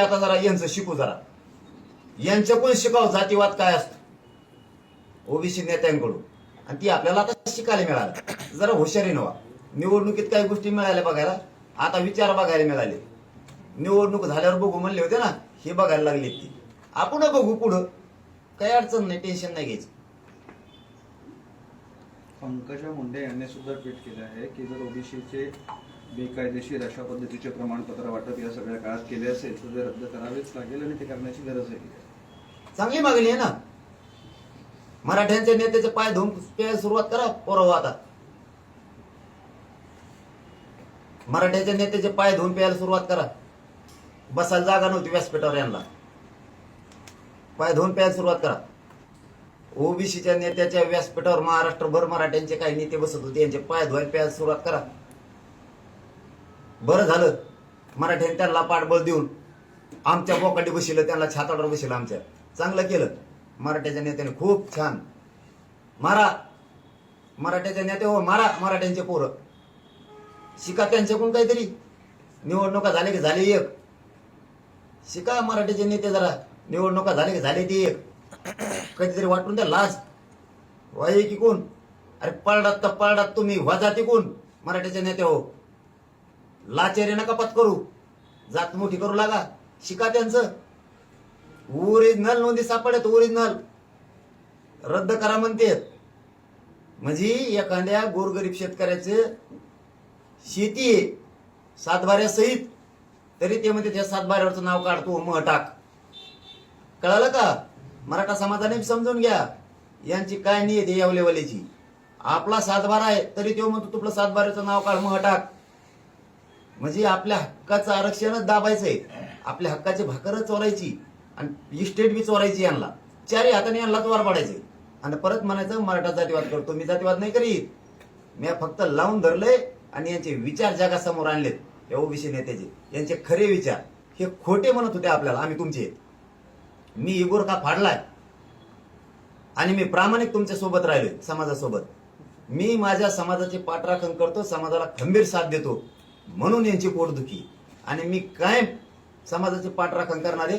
आता जरा यांचं शिकू जरा. यांच्याकडून शिकाव जातीवाद काय असतो? ओबीसी नेत्यांकडून. आणि ती आपल्याला आता शिकायला मिळालं. जरा हुशारी नव्हा निवडणुकीत काही गोष्टी मिळाल्या बघायला. आता विचार बघायला मिळाले. निवडणूक झाल्यावर बघू म्हणले होते ना हे बघायला लागले ती. आपण बघू पुढं. काही अडचण नाही टेन्शन नाही घ्यायचं. पंकजा मुंडे यांनी सुद्धा ट्विट केलं आहे की जर ओबीसीचे बेकायदेशीर अशा पद्धतीचे प्रमाणपत्र वाटप या सगळ्या काळात केले असेल तर ते रद्द करावेच लागेल आणि ते करण्याची गरज आहे. चांगली मागणी आहे ना? मराठ्यांच्या नेत्याचे पाय धुवून प्यायला सुरुवात करा पोरव आता मराठ्याच्या नेत्याचे पाय धुवून प्यायला सुरुवात करा. बसायला जागा नव्हती व्यासपीठावर यांना. पाय धुवून प्यायला सुरुवात करा. ओबीसीच्या नेत्याच्या व्यासपीठावर महाराष्ट्रभर मराठ्यांचे काही नेते बसत होते यांचे पाय धुवायला प्यायला सुरुवात करा. बरं झालं. मराठ्यांनी त्यांना पाठबळ देऊन आमच्या बोकाटी बसिलं त्यांना छाताडावर बसिलं आमच्या. चांगलं केलं. मराठ्याच्या नेत्याने खूप छान. मारा. मराठ्याच्या नेते हो मारा मराठ्यांचे पोरं. शिका त्यांच्याकडून काहीतरी. निवडणुका झाले की झाले एक. शिका मराठीचे नेते जरा. निवडणुका झाले की झाले ते एक. कधीतरी वाटून द्या लाज. वाई की कोण? अरे पळडात तर पळडात तुम्ही. वाजा ती कोण मराठीचे नेते हो. लाचेरी नका पत करू. जात मोठी करू लागा. शिका त्यांचं. ओरिजिनल नोंदी सापडत ओरिजिनल रद्द करा म्हणतेत म्हणजे एखाद्या गोरगरीब शेतकऱ्याचे शेती आहे सातबाऱ्यासहित तरी ते म्हणते त्या सातबाऱ्यावरचं नाव काढतो मग टाक. कळालं का? मराठा समाजाने समजून घ्या. यांची काय नियत आहे यावलेवालीची आपला सातबारा आहे तरी तो म्हणतो तुपलं सातबाऱ्याचं नाव काढ मग टाक. म्हणजे आपल्या हक्काचं आरक्षणच दाबायचंय आपल्या हक्काची भाकरच चोरायची आणि इस्टेट बी चोरायची यांना. चारही हाताने यांना वार पाडायचे. आणि परत म्हणायचं मराठा जातीवाद करतो. मी जातीवाद नाही करीत. मी फक्त लावून धरलंय आणि यांचे विचार जगासमोर आणलेत. या ओबीसी नेत्याचे. यांचे खरे विचार. हे खोटे म्हणत होते आपल्याला. आम्ही तुमचे. मी इगोर का फाडलाय? आणि मी प्रामाणिक तुमच्यासोबत राहिलोय समाजासोबत. मी माझ्या समाजाचे पाठराखण करतो समाजाला खंबीर साथ देतो. म्हणून यांची पोटदुखी आणि मी कायम समाजाचे पाठराखण करणारे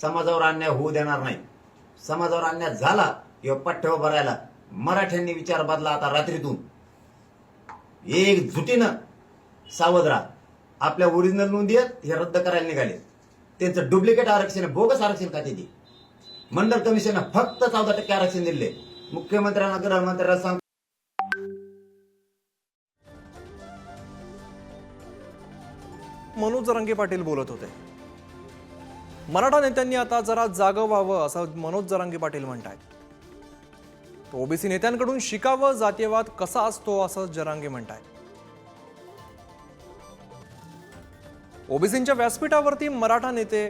समाजावर अन्याय होऊ देणार नाही. समाजावर अन्याय झाला किंवा पठ्ठ्यावर भरायला मराठ्यांनी विचार बदला आता रात्रीतून. एक झुटीनं सावध राहा. आपल्या ओरिजिनल नोंदी आहेत हे रद्द करायला निघाले. त्यांचं डुप्लिकेट आरक्षण बोगस आरक्षण का ते मंडळ कमिशननं फक्त चौदा टक्के आरक्षण दिले मुख्यमंत्र्यांना गृहमंत्र्यांना सांग मनोज रंगे पाटील बोलत होते. मराठा नेत्यांनी आता जरा जागं व्हावं असं मनोज जरांगे पाटील म्हणतायत. ओबीसी नेत्यांकडून शिकावं जातीयवाद कसा असतो असं जरांगे म्हणतायत. ओबीसींच्या व्यासपीठावरती मराठा नेते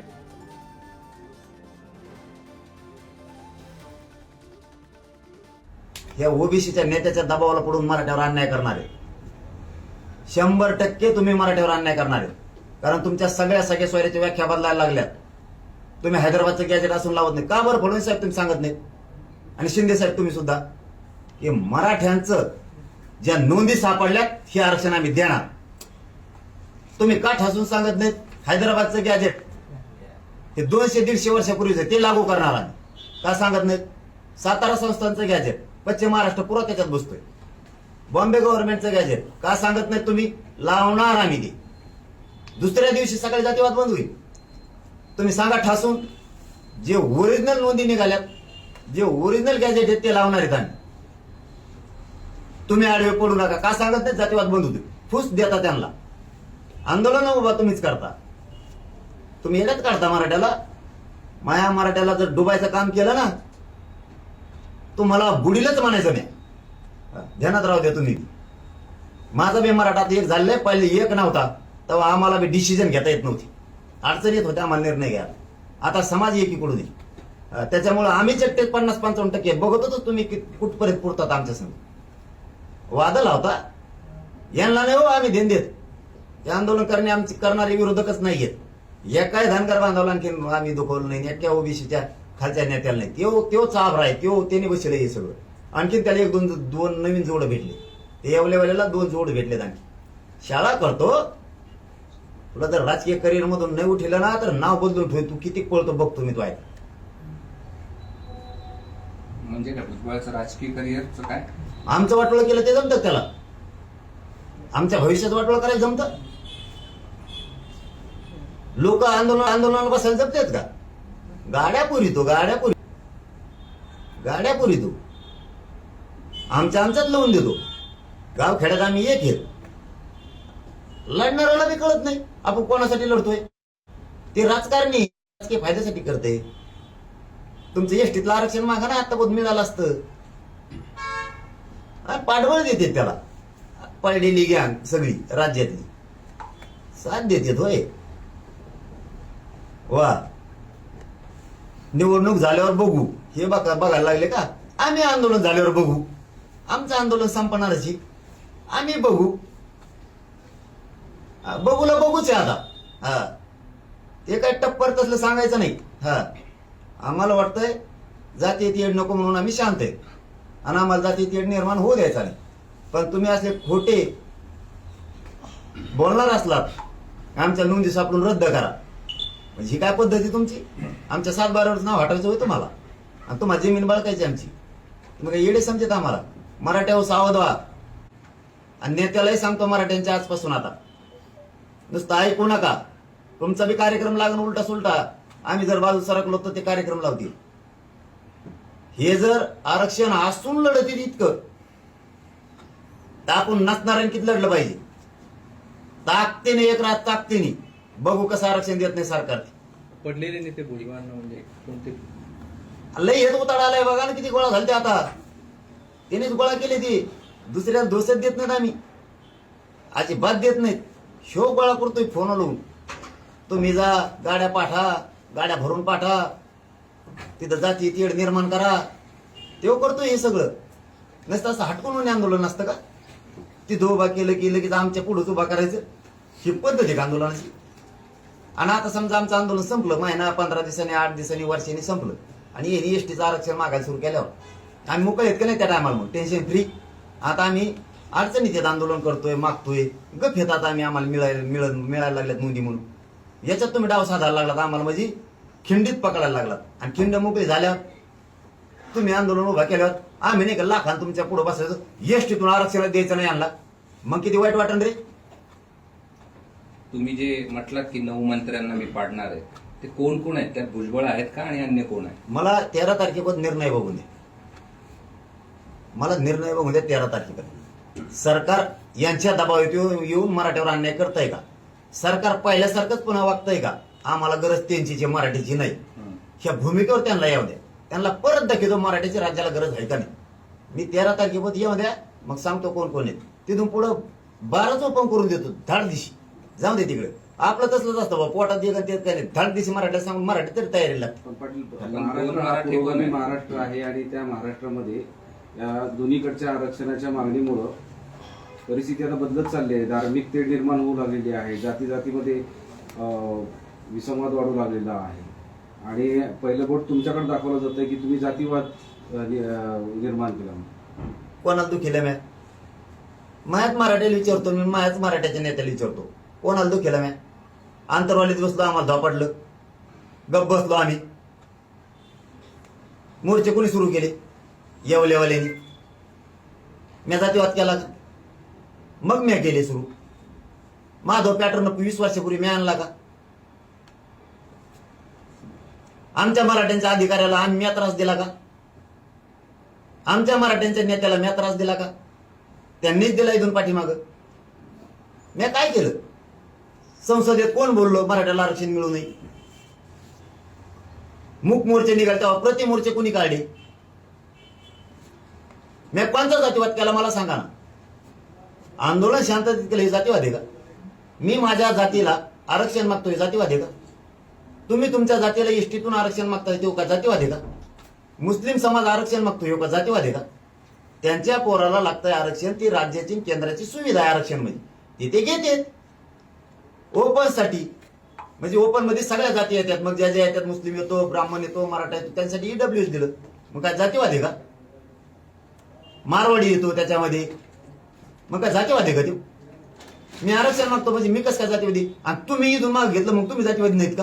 या ओबीसीच्या नेत्याच्या दबावाला पडून मराठ्यावर अन्याय करणारे. शंभर टक्के तुम्ही मराठ्यावर अन्याय करणारे. कारण तुमच्या सगळ्या सगळ्या सोयऱ्याच्या व्याख्या बदलायला लागल्यात. तुम्ही हैदराबादचं गॅजेट असून लावत नाही का बरं फडणवीस साहेब तुम्ही सांगत नाही आणि शिंदे साहेब तुम्ही सुद्धा? की मराठ्यांचं ज्या नोंदी सापडल्यात हे आरक्षण आम्ही देणार. तुम्ही का ठासून सांगत नाहीत? हैदराबादचं गॅजेट हे दोनशे दीडशे वर्षापूर्वीच ते लागू करणार आम्ही. का सांगत नाहीत? सातारा संस्थांचं गॅजेट पश्चिम महाराष्ट्र पुरा त्याच्यात बसतोय बॉम्बे गव्हर्नमेंटचं गॅजेट का सांगत नाहीत तुम्ही? लावणार आम्ही ते. दुसऱ्या दिवशी सकाळी जातीवाद बंद होईल. तुम्ही सांगा ठासून जे ओरिजिनल नोंदी निघाल्यात जे ओरिजिनल गॅजेट आहेत ते लावणार आहेत आम्ही. तुम्ही आडवे पडू नका. का सांगत नाही जातीवाद बंद होते फुस देता त्यांना. आंदोलन उभा तुम्हीच करता. तुम्ही येण्यात काढता मराठ्याला. माया मराठ्याला जर डुबायचं काम केलं ना तुम्हाला बुडीलच म्हणायचं नाही. ध्यानात राहू द्या तुम्ही. माझा बी मराठात एक झालेलं पहिले एक नव्हता. तेव्हा आम्हाला बी डिसिजन घेता येत नव्हती. अडचण येत होत्या आम्हाला निर्णय घ्या आता समाज एकीकडून आहे हा, त्याच्यामुळे आम्ही एकटे पन्नास पंचावन्न टक्के. बघत होतो तुम्ही कुठपर्यंत पुरतात आमच्या संग वादल होता. यांना नाही हो आम्ही देण देत. हे आंदोलन करणे आमचे करणारे विरोधकच नाही आहेत. एकाही धनगर बांधवला आणखी आम्ही दुखवलं नाही. एका ओबीसीच्या खालच्या नेत्याला नाही. त्यो त्यो चाभ आहे. त्यो त्याने बसले हे सगळं. आणखीन त्याला एक दोन दोन नवीन जोड भेटले. ते येवलेवाल्याला दोन जोड भेटलेत आणखी. शाळा करतो तुला जर राजकीय करिअर मधून नाही उठलं ना तर नाव बदलून ठेव. तू किती पळतो बघतो मी तो आहे म्हणजे काय भुजबळाचं राजकीय करिअरचं काय? आमचं वाटोळं केलं ते जमतं त्याला? आमच्या भविष्यात वाटोळं करायला जमतं? लोक आंदोलन आंदोलनाला बसायला जमतात का? गाड्या पुरी तो गाड्या पुरी. गाड्या पुरी तो. आमच्या आमच्यात लावून देतो. गाव खेड्यात आम्ही एक येत लढणाऱ्याला बी कळत नाही. आपण कोणासाठी लढतोय? ते राजकारणी राजकीय फायद्यासाठी करते. तुमचं एसटीतलं आरक्षण मागा ना आता मिळालं असतं. पाठबळ देते त्याला. पडलेली गँग सगळी राज्यातली. साथ देते होय वा. निवडणूक झाल्यावर बघू. हे बघा बघायला लागले का? आम्ही आंदोलन झाल्यावर बघू. आमचं आंदोलन संपणारच आम्ही बघू. बघूला बघूच आहे आता. हा. ते काय टप्पर तसलं सांगायचं नाही. हा. आम्हाला वाटतंय जाती येड नको म्हणून आम्ही शांत आहे आणि आम्हाला जाती तेढ निर्माण होऊ द्यायचा नाही. पण तुम्ही असे खोटे बोलणार असलात आमच्या नोंदी सापडून रद्द करा. म्हणजे ही काय पद्धती तुमची? आमच्या सात नाव हटायचं होतं तुम्हाला. आणि तुम्हाला जमीन बळकायची आमची. तुम्ही काय येडे समजत आम्हाला? मराठ्यावर सावध व्हा. आणि नेत्यालाही सांगतो मराठ्यांच्या आजपासून आता. नुसतं ऐकू नका. तुमचा बी कार्यक्रम लागून उलटा सुलटा आम्ही जर बाजू सरकलो तर ते कार्यक्रम लावतील. हे जर आरक्षण असून लढतील इतकं. तर आपण नसणाऱ्यांनी किती लढलं पाहिजे. ताकदीने एक रात ताकदीने. बघू कसं आरक्षण देत नाही सरकार. पडलेले नेते म्हणजे कोणते? लय हेच उताडा आलाय बघा ना किती गोळा घालते आता. त्यानेच गोळा केले ते. दुसऱ्याला दोषच देत नाहीत आम्ही. अजिबात देत नाहीत. शो गोळा करतोय फोन लावून. तुम्ही जा गाड्या पाठा गाड्या भरून पाठा. तिथं जाती तीड निर्माण करा. तेव्हा करतोय हे सगळं. नसतं असं हटकून आंदोलन असतं का? तिथं उभा केलं की लगेच आमच्या पुढंच उभा करायचं. ही पद्धत आहे आंदोलनाची? आणि आता समजा आमचं आंदोलन संपलं महिना पंधरा दिवसांनी आठ दिवसांनी वर्षांनी संपलं. आणि एनी एस टीचं आरक्षण मागायला सुरू केल्यावर. आम्ही मोकळे आहेत का नाही त्या टायमाला मग? टेन्शन फ्री आता आम्ही अडचणीत येत आंदोलन करतोय मागतोय. गप येतात आम्ही आम्हाला मिळायला मिळ मिळायला लागल्यात नोंदी म्हणून. याच्यात तुम्ही डाव साधायला लागलात आम्हाला म्हणजे खिंडीत पकडायला लागलात. आणि खिंड मोकळी झाल्यावर तुम्ही आंदोलन उभा केल्यावर आम्ही नाही का लाखान तुमच्यापुढे बसायचं. एसटीतून आरक्षण द्यायचं नाही आणला. मग किती वाईट वाटण रे? तुम्ही जे म्हटलात की नऊ मंत्र्यांना मी पाडणार आहे ते कोण कोण आहेत? त्यात भुजबळ आहेत का आणि अन्य कोण आहेत? मला तेरा तारखेपर्यंत निर्णय बघून दे. मला निर्णय बघून द्या तेरा तारखेपर्यंत. सरकार यांच्या दबावात येऊन मराठ्यावर अन्याय करताय का? सरकार पहिल्यासारखंच पुन्हा वागतंय का? आम्हाला गरज त्यांची जी मराठीची नाही. ह्या भूमिकेवर त्यांना येऊ द्या. त्यांना परत दाखवतो मराठीची राज्याला गरज आहे का नाही? मी तेरा तारखेपर्यंत येऊ द्या मग सांगतो कोण कोण आहेत. तिथून पुढं बाराच ओपन करून देतो धाड दिशी. जाऊ दे तिकडे. आपलं तसलंच असतं बा पोटात एक ते काय धाड दिशी मराठीला सांगून मराठी तरी तयारी लागते. महाराष्ट्र आहे आणि त्या महाराष्ट्रामध्ये या दोन्हीकडच्या आरक्षणाच्या मागणीमुळं परिस्थिती आता बदलत चालली आहे. धार्मिक तेढ निर्माण होऊ लागलेली आहे. जाती जातीमध्ये विसंवाद वाढू लागलेला आहे. आणि पहिलं बोट तुमच्याकडे दाखवलं जातंय की तुम्ही जातीवाद निर्माण केला कोणाला दुखीला म्या? मायाच मराठ्याला विचारतो मी मायाच मराठ्याच्या नेत्याला विचारतो. कोणाला दुखीला म्या? आंतरवालीत बसलो आम्हाला धापडलं गप बसलो आम्ही. मोर्चे कोणी सुरू केले? येवलेवाल्यानी म्या जातीवाद केला. मग म्या केले सुरू. माधव पॅटर्न वीस वर्षापूर्वी मी आणला का? आमच्या मराठ्यांच्या अधिकाऱ्याला आम्ही म्या त्रास दिला का? आमच्या मराठ्यांच्या नेत्याला म्या त्रास दिला का? त्यांनीच दिला इथून पाठीमाग. मी काय केलं? संसदेत कोण बोललो मराठ्याला आरक्षण मिळू नये? मूक मोर्चे निघाले तेव्हा प्रति मोर्चे कोणी काढले? नाही कोणता जातीवाद केला मला सांगा ना. आंदोलन शांततेत केलं हे जातीवाद आहे का? मी माझ्या जातीला आरक्षण मागतोय जातीवाद आहे का? तुम्ही तुमच्या जातीला एसटीतून आरक्षण मागता येतो का जातीवाद आहे का? मुस्लिम समाज आरक्षण मागतो ह्यो का जातीवाद आहे का? त्यांच्या पोराला लागतंय आरक्षण ती राज्याची केंद्राची सुविधा आहे आरक्षण म्हणजे तिथे घेते. ओपनसाठी म्हणजे ओपनमध्ये सगळ्या जाती येतात. मग ज्या ज्या येतात मुस्लिम येतो ब्राह्मण येतो मराठा येतो त्यांसाठी ईडब्ल्यूएस दिलं. मग काय जातीवाद आहे का? मारवाडी येतो त्याच्यामध्ये. मग काय जातीवाद आहे का ते मी आरक्षण मागतो म्हणजे मी कसं काय जातीवादी? आणि तुम्ही इथून माग घेतलं मग तुम्ही जातीवादी नाहीत का?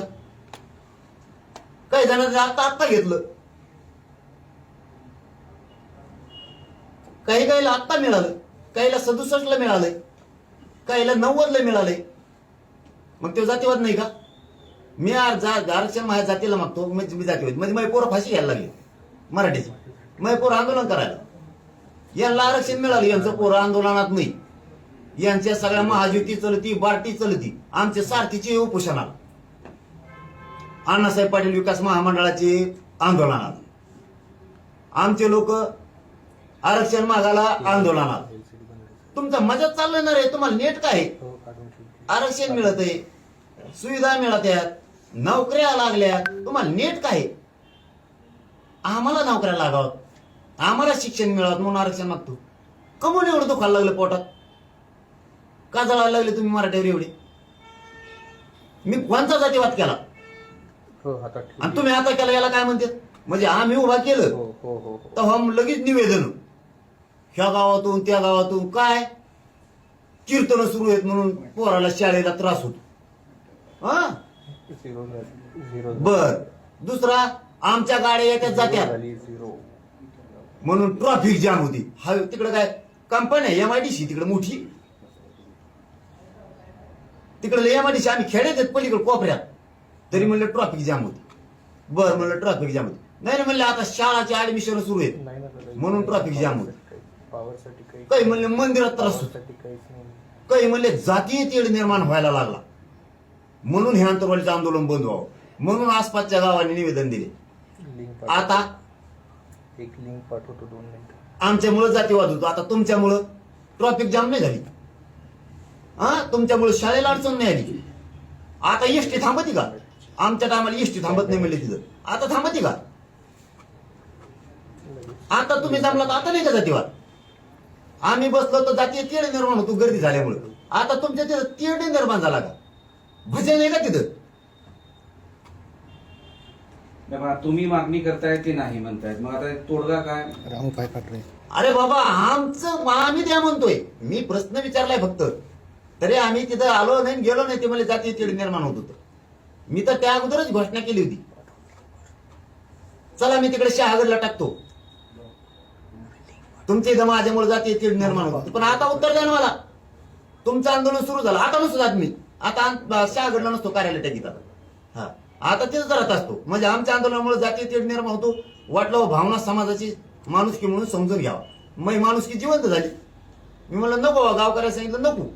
काही जणांचं आता आत्ता घेतलं. काही काहीला आत्ता मिळालं. काहीला सदुसष्टला मिळालंय. काहीला नव्वदला मिळालंय. मग ते जातीवाद नाही का? मी आरक्षण माझ्या जातीला मागतो म्हणजे मी जातीवादी. म्हणजे माझी पोरं फाशी घ्यायला लागली. मराठीची. माझी पोरं आंदोलन करायला. यांना आरक्षण मिळालं यांचं पोरं आंदोलनात नाही. यांच्या सगळ्या महायुती चलती बार्टी चलती आमचे सारथीचे उपोषणाला. अण्णासाहेब पाटील विकास महामंडळाचे आंदोलनात आमचे लोक आरक्षण मागायला आंदोलनात तुमचा मजा चाललं ना रे तुम्हाला नेट काय आहे? आरक्षण मिळत आहे सुविधा मिळत आहेत नोकऱ्या लागल्या तुम्हाला नेट काय? आम्हाला नोकऱ्या लागावत आम्हाला शिक्षण मिळावं म्हणून आरक्षण मागतो. कमून एवढं दुखायला लागलं पोटात? का जळायला लागले तुम्ही मराठीवर एवढे? मी कोणता जातीवाद केला? हो आता ठीक आणि तुम्ही आता केला याला काय म्हणतात? म्हणजे आम्ही उभा केलं. हो हो हो हो. तर हम लगेच निवेदन. ह्या गावातून त्या गावातून काय? कीर्तन सुरू आहेत म्हणून पोराला शाळेला त्रास होतो. हा? झिरो झाली झिरो बर. दुसरा आमच्या गाड्या झाली झिरो म्हणून ट्रॉफिक जाम होती. हा तिकडे काय? कंपनी आहे एम आय डी सी तिकडे मोठी. तिकडे एम आय डी सी आम्ही खेड्यात आहेत पलीकडे कोपऱ्यात. तरी म्हणलं ट्रॉफिक जाम होती. बर म्हणलं ट्रॉफिक जाम होती. नाही ना म्हणलं आता शाळाचे ऍडमिशन सुरू आहेत. म्हणून traffic jam होतं. काही म्हणले मंदिरात त्रास होतो. काही म्हणले जातीय तेढ निर्माण व्हायला लागला. म्हणून हे आंतरवालीचं आंदोलन बंद व्हावं. म्हणून आसपासच्या गावांनी निवेदन दिले. आता एक लिंक पाठवतो दोन मिनिट. आमच्यामुळं जातीवाद होतो. आता तुमच्यामुळं ट्रॉफिक जाम नाही झाली. हा? तुमच्यामुळे शाळेला अडचण नाही आली. आता एसटी थांबती का? आमच्या टायमाला एसटी थांबत नाही म्हणले तिथं. आता थांबती का? आता तुम्ही जमला तर आता नाही का जातीवाद? आम्ही बसलो तर जातीय तेढ निर्माण होतो गर्दी झाल्यामुळं. आता तुमच्या तिथं तेढ निर्माण झाला का? भजन नाही का तिथं? तुम्ही मागणी करताय ते नाही म्हणतायत? मग आता तोडगा काय? रामू काय पाठवे. अरे बाबा आमचं आम्ही द्या म्हणतोय. मी प्रश्न विचारलाय फक्त. तरी आम्ही तिथं आलो नाही गेलो नाही ते मला जातीय तेढ निर्माण होत होतं. मी तर त्या अगोदरच घोषणा केली होती. चला मी तिकडे शहागडला टाकतो. तुमच्या इथं माझ्यामुळे जातीय तेढ निर्माण होत होतं. पण आता उत्तर द्या ना मला. तुमचं आंदोलन सुरू झालं. आता नसतो जात मी. आता शहागडला नसतो कार्यालय टाकीत आता हा. आता तिथं राहत असतो. म्हणजे आमच्या आंदोलनामुळे जातीय तेढ निर्माण होतो. वाटलं हो, भावना समाजाची माणुसकी म्हणून समजून घ्यावा. मग माणुसकी जिवंत झाली. मी म्हणलं नको बा, गावकऱ्याला सांगितलं नको.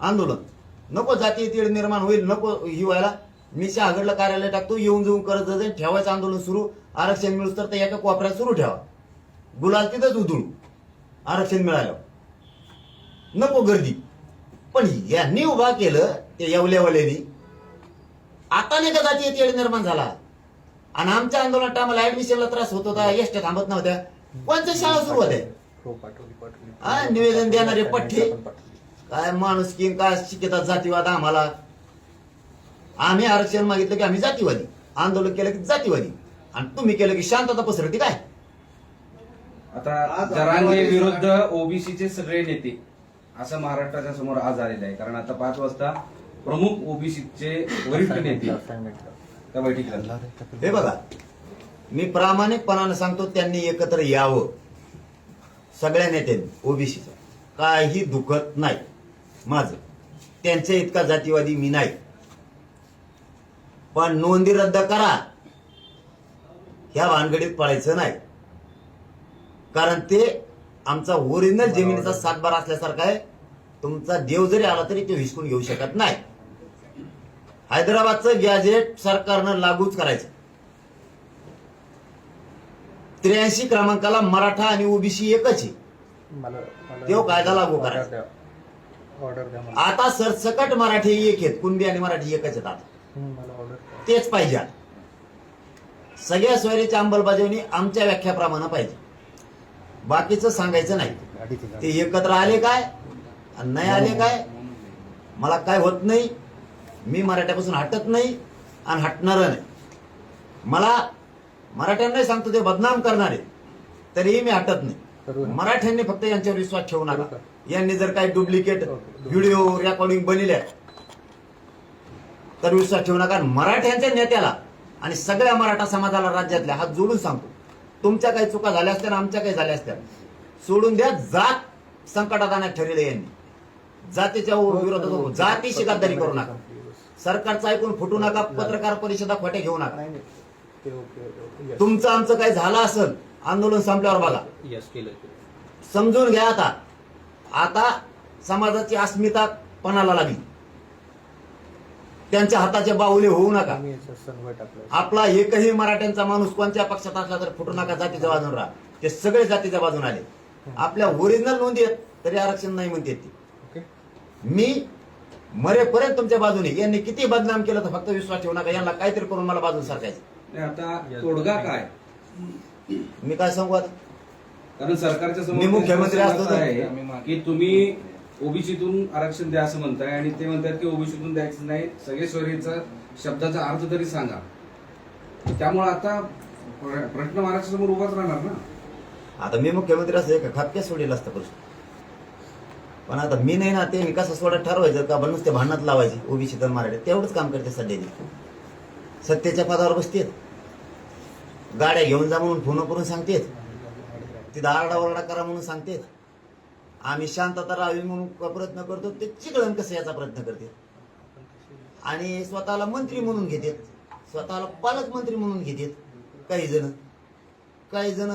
आंदोलन. नको जातीय तेढ निर्माण होईल नको ही व्हायला. मी शहागडला कार्यालय टाकतो येऊन जाऊन करत जाते ठेवायचं आंदोलन सुरू. आरक्षण मिळूस तर ते एका कोपऱ्यात सुरू ठेवा. गुलाल तिथंच उधळू आरक्षण मिळालं. नको गर्दी. पण यांनी उभा केलं ते येवल्यावाल्यानी. आता नाही का जातीय तेढ निर्माण झाला. आणि आमच्या आंदोलन टायमाला ऍडमिशनला त्रास होत होता एसट्या थांबत नव्हत्या. कोणत्या शाळा सुरू होत्या. हो निवेदन देणारे पठ्ठे. काय माणूस की काय शिकतात जातीवाद आम्हाला? आम्ही आरक्षण मागितलं की आम्ही जातीवादी. आंदोलन केलं की जातीवादी. आणि तुम्ही केलं की शांतता पसरती काय? आता जरांगे विरुद्ध ओबीसीचे सगळे नेते असं महाराष्ट्राच्या समोर आज आलेलं आहे. कारण आता पाच वाजता प्रमुख ओबीसीचे वरिष्ठ नेते. त्या बैठकीला. हे बघा मी प्रामाणिकपणाने सांगतो त्यांनी एकत्र यावं. सगळ्या नेत्यांनी ओबीसीचं. काही दुखत नाही. माझं. त्यांच्या इतका जातीवादी मी नाही. पण नोंदी रद्द करा. ह्या भानगडीत पळायचं नाही. कारण ते आमचा ओरिजिनल जमिनीचा सातबार असल्यासारखा आहे. तुमचा देव जरी आला तरी तो हिसकून घेऊ शकत नाही. हैदराबादचं गॅजेट सरकारनं लागूच करायचं. त्र्याऐंशी क्रमांकाला मराठा आणि ओबीसी एकच आहे. देव कायदा लागू करायचा. आता सरसकट मराठी एक आहेत. कुणबी आणि मराठी एकच आहेत आता. तेच पाहिजे आता. सगळ्या सोयरीची अंमलबजावणी आमच्या व्याख्याप्रमाणे पाहिजे. बाकीचं सांगायचं नाही. ते एकत्र आले काय? आणि नाही आले काय? मला काय होत नाही. मी मराठ्यापासून हटत नाही आणि हटणार नाही. मला मराठ्यांनाही सांगतो ते बदनाम करणारे. तरीही मी हटत नाही. ना. मराठ्यांनी फक्त यांच्यावर विश्वास ठेवू नका? यांनी जर काही डुप्लिकेट व्हिडिओ रेकॉर्डिंग बनवल्या तर विश्वास ठेवू नका. मराठ्यांच्या नेत्याला आणि सगळ्या मराठा समाजाला राज्यातल्या हात जोडून सांगतो. तुमच्या काही चुका झाल्या असत्या आणि आमच्या काही झाल्या असत्या. सोडून द्या जात संकटात आणण्यात ठरले यांनी. जातीच्या विरोधात जातीशी गद्दारी करू नका. सरकारचं ऐकून फुटू नका पत्रकार परिषदा खोटे घेऊ नका. नाही नाही. ते ओके ओके तुमचं आमचं काही झालं असेल आंदोलन संपल्यावर बघा. यस केलं समजून घ्या आता. आता समाजाची अस्मिता पणाला लागली. त्यांच्या हाताचे बाहुले होऊ नका. आम्ही याचा सन्वय टाकला. आपला एकही मराठ्यांचा माणूस कोणत्या पक्षात असला तर फुटू नका जातीच्या बाजून राहा. ते सगळे जातीच्या बाजून आले. आपल्या ओरिजिनल नोंदी आहेत तरी आरक्षण नाही म्हणते ती. ओके. मी मरेपर्यंत तुमच्या बाजूने. यांनी किती बदनाम केलं तर फक्त विश्वास ठेवू नका. यांना काहीतरी करून मला बाजून सारखायचं नाही, आता तोडगा काय? मी काय सांगू आता? कारण सरकारच्या समोर मी मुख्यमंत्री असतो तर- आहे की तुम्ही ओबीसीतून आरक्षण द्या असं म्हणताय आणि ते म्हणतात की ओबीसीतून द्यायचं नाही. सगळे स्वरीचा शब्दाचा अर्थ तरी सांगा. त्यामुळे आता प्र- प्रश्न महाराष्ट्रासमोर उभाच राहणार ना? आता मी मुख्यमंत्री असं का खापक्या सोडेल असतं प्रश्न. पण आता मी नाही ना ते मी कसं सोडत ठरवायचं का पण नुसते भांडणात लावायची ओबीसी तर मराठी तेवढंच काम करते सध्याची. सत्तेच्या पदावर बसतेत. गाड्या घेऊन जा म्हणून फोन करून सांगतेत. तिथं आरडाओरडा करा म्हणून सांगतेत. आम्ही शांतता राहावी म्हणून प्रयत्न करतो ते चिकळण कसं याचा प्रयत्न करते? आणि स्वतःला मंत्री म्हणून घेतात. स्वतःला पालकमंत्री म्हणून घेतात. काही जण. काही जण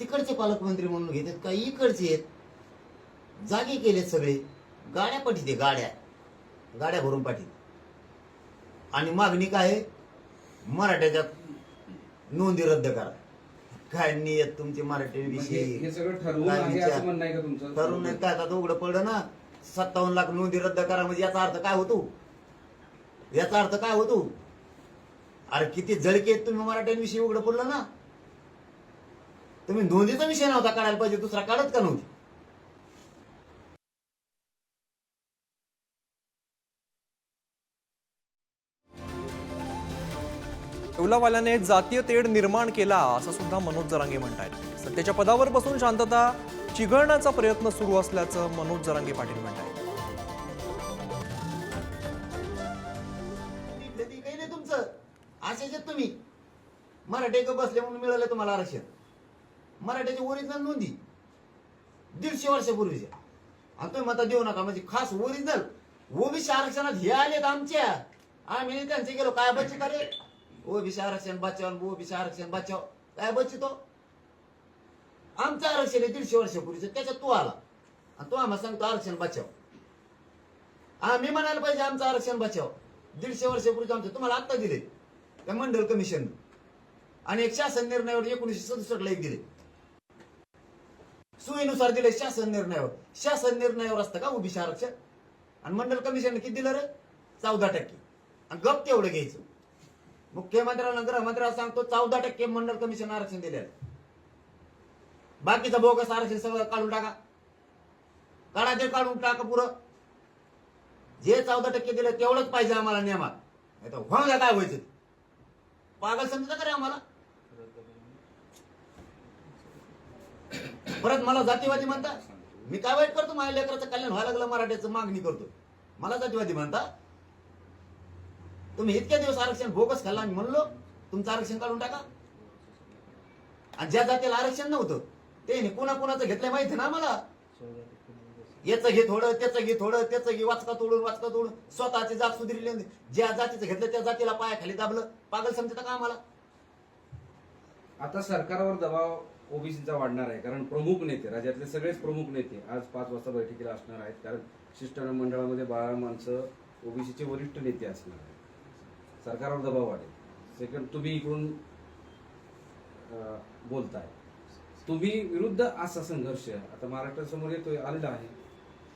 तिकडचे पालकमंत्री म्हणून घेतात. काही इकडचे आहेत. जागे केलेत सगळे. गाड्या पाठीते गाड्या. गाड्या भरून पाठीत. आणि मागणी काय आहे? मराठ्याच्या नोंदी रद्द करा. काय नियत तुमची मराठी म्हणजे विषयी? सगळं ठरवून आहे असं म्हणणं आहे का तुमचं? ठरवून नाही. काय आता उघडं पडलं ना? सत्तावन्न लाख नोंदी रद्द करा म्हणजे याचा अर्थ काय होतो? याचा अर्थ काय होतो? अरे किती जळके आहेत तुम्ही मराठ्यांविषयी उघडं पडलं ना? तुम्ही नोंदीचा विषय नव्हता काढायला पाहिजे दुसरा काढत का नव्हती? येवलावाल्याने जातीय तेढ निर्माण केला असं सुद्धा मनोज जरांगे म्हणतायत. सत्तेच्या पदावर बसून शांतता चिघळण्याचा प्रयत्न सुरू असल्याचं मनोज जरांगे पाटील म्हणतायत. इथलं तुम्ही. मराठी बसले म्हणून मिळालं तुम्हाला आरक्षण. मराठ्याची ओरिजिनल नोंदी. दीडशे वर्षापूर्वीच्या. आणि तुम्ही मता देऊ नका म्हणजे खास ओरिजिनल ओबीसी आरक्षणात हे आलेत आमच्या. आम्ही त्यांचे गेलो. काय बच्चे करे ओबीसी आरक्षण बचाव ओबीसी आरक्षण बचाव काय बचितो आमचं आरक्षण आहे दीडशे वर्षापूर्वीचं त्याच्यात तू आला. आणि तो आम्हाला सांगतो आरक्षण बचाव आम्ही म्हणायला पाहिजे आमचं आरक्षण बचाव दीडशे वर्षापूर्वी आमचं तुम्हाला आत्ता दिले. त्या मंडल कमिशन आणि एक शासन निर्णयावर एकोणीसशे सदुसष्टला एक दिले. सोयीनुसार दिले शासन निर्णयावर. शासन निर्णयावर असतं का ओबीसी आरक्षण? आणि मंडल कमिशन किती दिलं रे? चौदा टक्के. आणि गप तेवढं घ्यायचं. मुख्यमंत्र्यांना गृहमंत्र्याला सांगतो चौदा टक्के मंडल कमिशन आरक्षण दिलेलं बाकीचं बोगस आरक्षण सगळं काढून टाका. काढा ते काढून टाका पुरं. जे चौदा टक्के दिले तेवढंच पाहिजे आम्हाला नियमात नाही तर व्हांगा काय व्हायचं? पागल समजता का रे आम्हाला? परत मला जातीवादी म्हणता? मी काय वाईट करतो? माझ्या लेकराचं कल्याण व्हायला लागलं मराठ्याचं मागणी करतो. मला जातीवादी म्हणता? तुम्ही इतक्या दिवस आरक्षण बोगस खाल्ला आम्ही म्हणलो तुमचं आरक्षण काढून टाका. आणि ज्या जातीला आरक्षण नव्हतं ते कुणा कुणाचं घेतलंय माहिती ना मला याचं घे थोडं त्याचं घे थोडं त्याचं घे वाचका तोडून वाचका तोडून. स्वतःची जात सुधारली ज्या जातीचं घेतलं त्या जातीला पायाखाली दाबलं. पागल समजता का आम्हाला? आता सरकारवर दबाव ओबीसीचा वाढणार आहे कारण प्रमुख नेते राज्यातले सगळेच प्रमुख नेते आज पाच वाजता बैठकीला असणार आहेत कारण शिष्टमंडळामध्ये बारा माणसं ओबीसीचे वरिष्ठ नेते असणार आहेत. सरकारवर दबाव वाढेल. सेकंड तुम्ही इकडून बोलताय. तुम्ही विरुद्ध असा संघर्ष आता महाराष्ट्रासमोर येतोय आलेला आहे.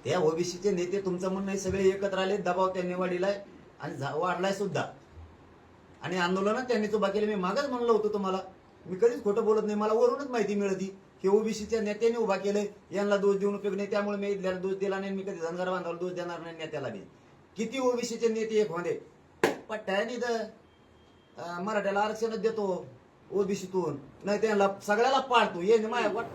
त्या ओबीसीचे नेते तुमचं म्हणणं आहे सगळे एकत्र आले दबाव त्यांनी वाढीलाय आणि झा- वाढलाय सुद्धा. आणि आंदोलन त्यांनी चुबा केली. मी मागच म्हणलं होतं तुम्हाला. मी कधीच खोटं बोलत नाही. मला वरूनच माहिती मिळती की ओबीसीच्या नेत्याने उभा केलंय. यांना दोष देऊन उपयोग नाही. त्यामुळे मी दोष दिला नाही मी कधी धनगर बांधावर दोष देणार नाही नेत्याला बी. किती ओबीसीचे नेते एक मध्ये पट्ट्याने इथं, मराठ्याला आरक्षणच देतो ओबीसीतून. नाही त्यांना सगळ्याला पाळतो. ये माया वाट